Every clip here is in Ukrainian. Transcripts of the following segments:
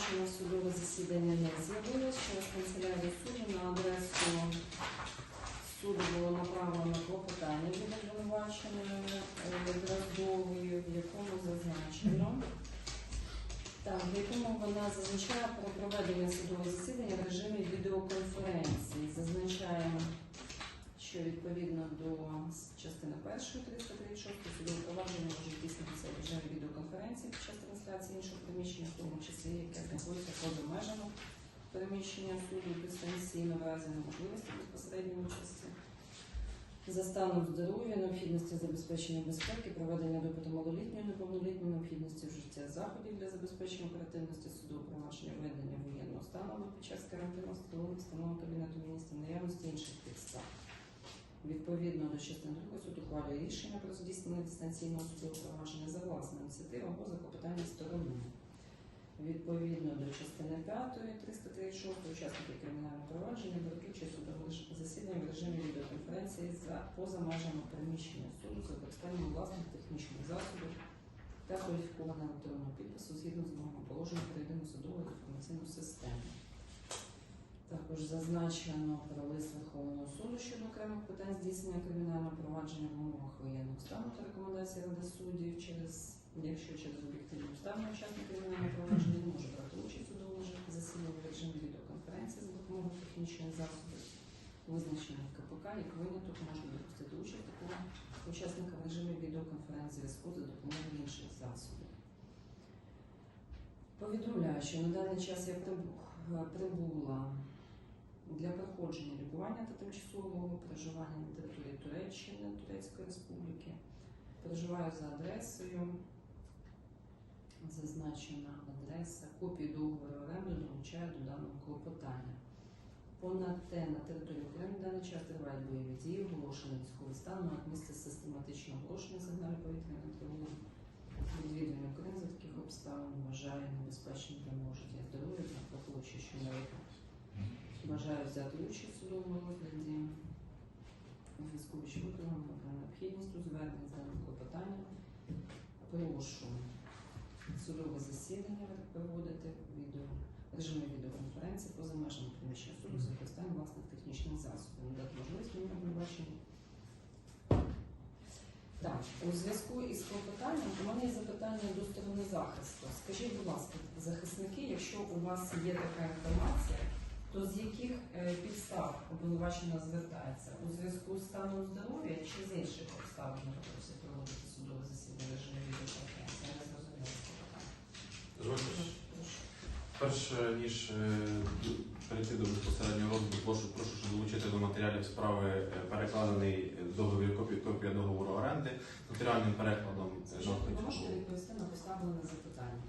обвинувачення в судове засідання не з'явилось. Через канцелярію суду на адресу суду було направлено клопотання від обвинуваченої е, Дроздової, в якому зазначено. Так, в якому вона зазначає про проведення судового засідання в режимі відеоконференції. Зазначає, що відповідно до частини першої 336 судове провадження може здійснитися в відеоконференції під час трансляції іншого приміщення, в тому числі яке приміщення суду дистанційно в разі безпосередньої участі. За станом здоров'я, необхідності забезпечення безпеки, проведення допиту малолітньої, неповнолітньої, необхідності вжиття заходів для забезпечення оперативності судового провадження, введення воєнного стану під час карантину встановлення встановлення Кабінету міністрів, наявності інших підстав. Відповідно до частини 2 суд ухвалює рішення про здійснення дистанційного судового провадження за власною ініціативою або за клопотанням сторони. Відповідно до частини 5 336 учасники кримінального провадження беруть участь у судовому засіданні в режимі відеоконференції за поза межами приміщення суду за використанням власних технічних засобів та кваліфікованого електронного підпису згідно з вимогами положення про єдину судову інформаційну систему. Також зазначено про лист Верховного суду щодо окремих питань здійснення кримінального провадження в умовах воєнного стану та рекомендації Ради суддів через, якщо через об'єктивні обставини учасник кримінального провадження не може брати участь у судовому засіданні в режимі відеоконференції за допомогою технічних засобів, визначених КПК, як виняток може допустити участь такого учасника в режимі відеоконференції зв'язку за допомогою інших засобів. Повідомляю, що на даний час я прибула для проходження лікування та тимчасового проживання на території Туреччини, Турецької Республіки. Проживаю за адресою. Зазначена адреса. Копію договору оренди долучаю до даного клопотання. Понад те, на території України даний час тривають бойові дії, оголошений військовий стан, на місце систематичного оголошення сигналів повітряної тривоги. Відвідування України за таких обставин вважаю небезпечним для мого життя здоров'я, враховуючи, що я Бажаю взяти участь у судовому розгляді. У зв'язку про необхідність у зверненні з даним клопотанням. Прошу судове засідання проводити відео режимі відеоконференції поза межами приміщення суду з використанням власних технічних засобів. Надати можливість мені обвинувачення. Так, у зв'язку із клопотанням у мене є запитання до сторони захисту. Скажіть, будь ласка, захисники, якщо у вас є така інформація, то з яких е, підстав обвинувачена звертається? У зв'язку з станом здоров'я чи з інших обставин просить проводити судове засідання в режимі відеоконференції? Я не зрозуміла це питання. Дозвольте, перш ніж е, перейти до безпосереднього розгляду, прошу, прошу щоб долучити до матеріалів справи е, перекладений договір копія, копія договору оренди нотаріальним перекладом. е, ви можете відповісти на поставлене запитання?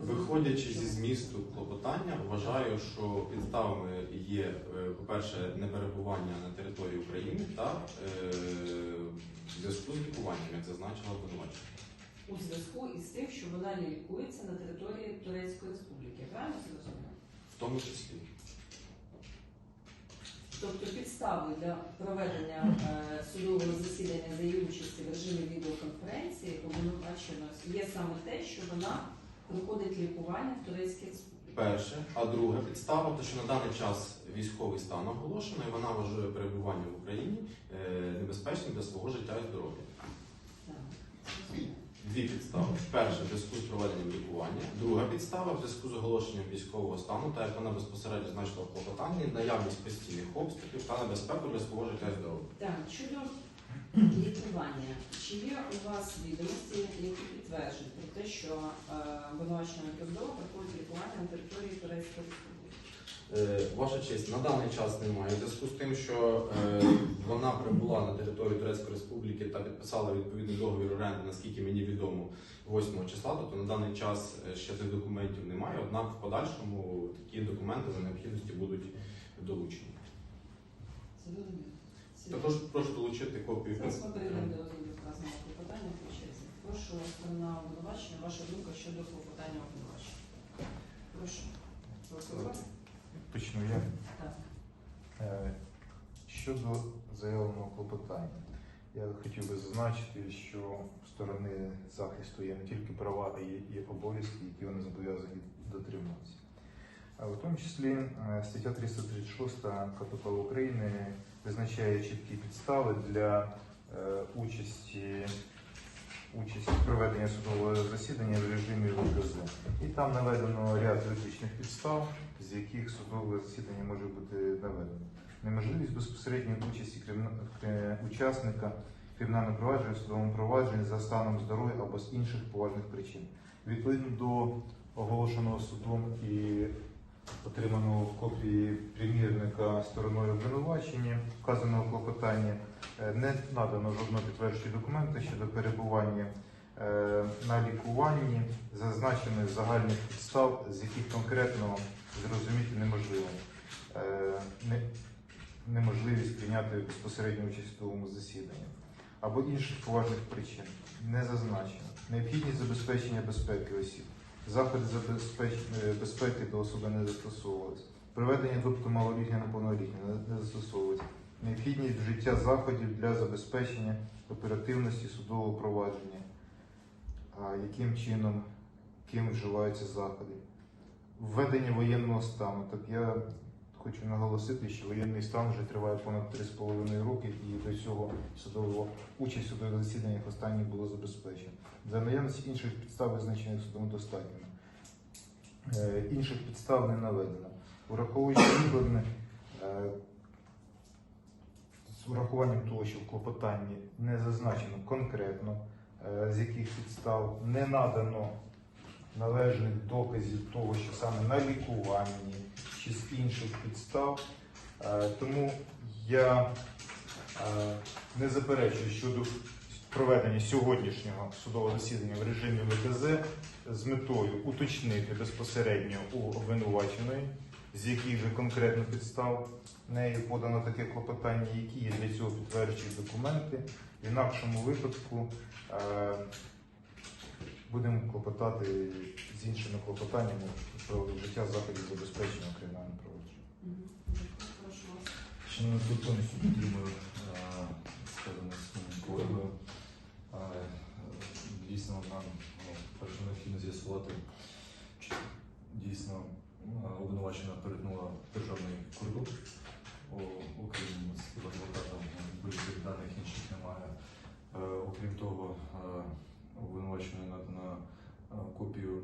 Виходячи зі змісту клопотання, вважаю, що підставами є, по-перше, неперебування на території України та е, зв'язку з лікуванням, як зазначила обвинувачення. У зв'язку із тим, що вона лікується на території Турецької Республіки. Правильно зрозуміло? В тому числі. Тобто підстави для проведення е, судового засідання за її участі в режимі відеоконференції обвинувачено є саме те, що вона проходить лікування в Турецькій Республіці. Перше, а друге підстава, то що на даний час військовий стан оголошено, і вона вважає перебування в Україні е, небезпечним для свого життя і здоров'я. Так. Дві підстави. Перша в зв'язку з проведенням лікування, друга підстава в зв'язку з оголошенням військового стану, та як вона безпосередньо значила в клопотанні, наявність постійних обстрілів та небезпеку для свого життя і здоров'я. Так, щодо лікування, чи є у вас відомості, які підтверджують про те, що е, обвинувачена Дроздова проходить лікування на території Турецької Республіки? Е, Ваша честь, на даний час немає. У зв'язку з тим, що е, вона прибула на територію Турецької Республіки та підписала відповідний договір оренди, наскільки мені відомо, 8 числа, тобто на даний час е, ще цих документів немає, однак в подальшому такі документи за необхідності будуть долучені. Також прошу долучити копію. Зараз ми перейдемо до вказаного клопотання. Прошу сторона обвинувачення, ваша думка щодо клопотання обвинувачення. Прошу. Прокурор? Почну я. Так. Е, Щодо заявленого клопотання, я хотів би зазначити, що сторони захисту є не тільки права, а є обов'язки, які вони зобов'язані дотримуватися. А в тому числі е, стаття 336 КПК України визначає чіткі підстави для е, участі, участі проведення судового засідання в режимі ВКЗ. І там наведено ряд виключних підстав, з яких судове засідання може бути наведено. Неможливість безпосередньої участі учасника в кримінальному провадженні, в судовому провадженні за станом здоров'я або з інших поважних причин. Відповідно до оголошеного судом і отриманого копії примірника стороною обвинувачення вказаного клопотання, не надано жодного підтверджуючого документа щодо перебування е, на лікуванні зазначених загальних підстав, з яких конкретно зрозуміти неможливо. Е, Неможливість прийняти безпосередню участь в судовому засіданні або інших поважних причин не зазначено. Необхідність забезпечення безпеки осіб. Заходи забезпечення безпеки до особи не застосовувалися. Проведення допиту малолітнього неповнолітнього не- не застосовується. Необхідність вжиття заходів для забезпечення оперативності судового провадження. Яким чином, ким вживаються заходи? Введення воєнного стану. Так я хочу наголосити, що воєнний стан вже триває понад 3,5 роки, і до цього судового участь в судових засіданнях останніх було забезпечено. За наявності інших підстав, визначених судом, достатньо. Е, інших підстав не наведено. Враховуючи викладне, з урахуванням того, що в клопотанні не зазначено конкретно, е, з яких підстав не надано належних доказів того, що саме на лікуванні чи з інших підстав. Е, Тому я е, не заперечую щодо проведення сьогоднішнього судового засідання в режимі ВКЗ з метою уточнити безпосередньо у обвинуваченої, з яких же конкретно підстав нею подано таке клопотання, які є для цього підтверджуючі документи. В інакшому випадку е, будемо клопотати з іншими клопотаннями про вжиття заходів забезпечення кримінального провадження. Вас. Шановні суд, підтримую сказане своїм колегою. Е, Дійсно, нам ну, перше необхідно з'ясувати, обвинувачена перетнула державний кордон, окрім окрім адвокатом будь-яких даних інших немає. Е, Окрім того, обвинувачення обвинувачена надана е, копію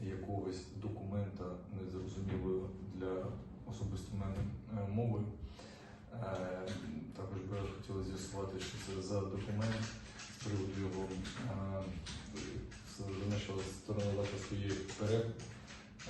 якогось документа